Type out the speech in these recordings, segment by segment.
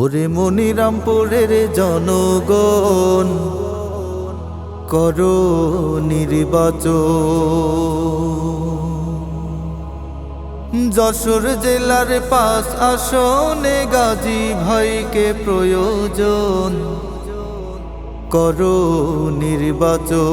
ওরে মনিরামপুরের জনগণ, করো নির্বাচন। যশোর জেলার পাঁচ আসনে গাজী ভাইকে প্রয়োজন, করো নির্বাচন।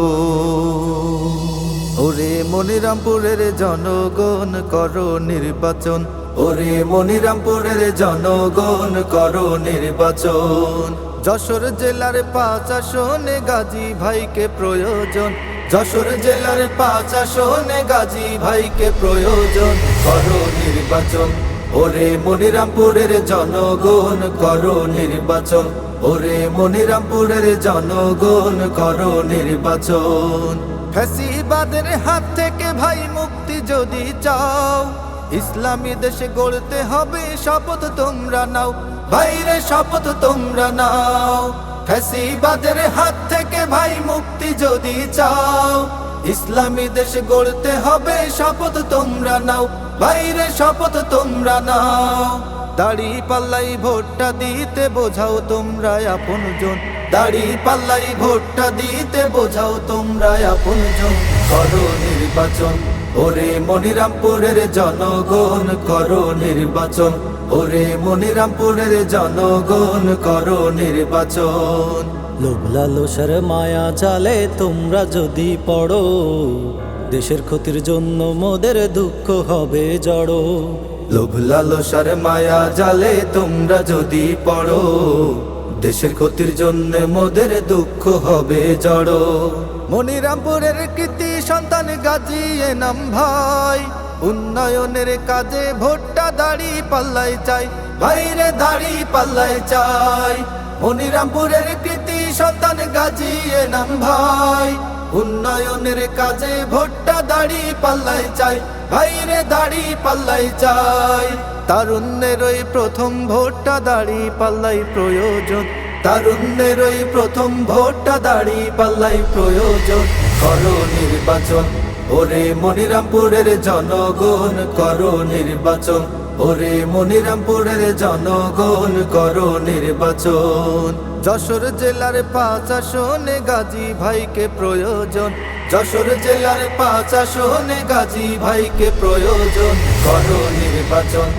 ওরে মনিরামপুরের জনগণ, করো নির্বাচন। ওরে মনিরামপুরের জনগণ করো নির্বাচন। যশোর জেলার পাঁচ আসনে গাজী ভাইকে প্রয়োজন। যশোর জেলার পাঁচ আসনে গাজী ভাইকে প্রয়োজন। করো নির্বাচন। ওরে মনিরামপুরের জনগণ করো নির্বাচন। ওরে মনিরামপুরের জনগণ করো নির্বাচন। ফ্যাসিবাদের হাত থেকে ভাই মুক্তি যদি চাও ইসলামী দেশে গড়তে হবে শপথ তোমরা নাও। বাইরে শপথ তোমরা নাও। ফ্যাসিবাদের হাত থেকে ভাই মুক্তি যদি চাও। ইসলামী দেশে গড়তে হবে শপথ তোমরা নাও। বাইরে শপথ তোমরা নাও। দাড়ি পাল্লাই ভোটটা দিতে বোঝাও তোমরা আপন জন দাড়ি পাল্লাই ভোটটা দিতে বোঝাও তোমরা আপন জন। করো নির্বাচন ওরে মনিরামপুরের জনগণ করো নির্বাচন ওরে মনিরামপুরের জনগণ করো নির্বাচন। লোভ লালসার মায়া চালে তোমরা যদি পড়ো দেশের ক্ষতির জন্য মোদের দুঃখ হবে জড়ো। লোভ লালসার মায়া জালে তোমরা যদি পড়ো দেশের ক্ষতির জন্য মোদের দুঃখ হবে জড়ো। মনিরামপুরের কৃতি সন্তান গাজী নাম ভাই। উন্নয়নের কাজে ভোটটা দাড়ি পাল্লাই চাই। বাইরে দাড়ি পাল্লাই চাই। মনিরামপুরের কৃতি সন্তান গাজী নাম ভাই। উন্নয়নের কাজে ভোটটা দাড়ি পাল্লাই চাই। বাইরে দাড়ি পাল্লাই চাই। তারুণ্যের ওই প্রথম ভোটটা দাড়ি পাল্লাই প্রয়োজন। তারুণ্যের ওই প্রথম ভোটটা দাড়ি পাল্লাই প্রয়োজন। করো নির্বাচন, ওরে মনিরামপুরের জনগণ, করো নির্বাচন। ওরে মনিরামপুরের জনগণ, করো নির্বাচন। যশোর জেলার পাঁচ আসনে গাজী ভাইকে প্রয়োজন। যশোর জেলার পাঁচ আসনে গাজী ভাইকে প্রয়োজন। করো নির্বাচন,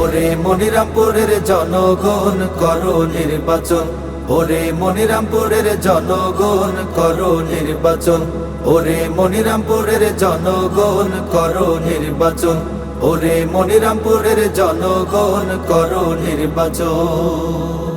ওরে মনিরামপুরের জনগণ, করো নির্বাচন। ওরে মনিরামপুরের জনগণ, করো নির্বাচন। ওরে মনিরামপুরের জনগণ, করো নির্বাচন। ওরে মনিরামপুরের জনগণ, করো নির্বাচন।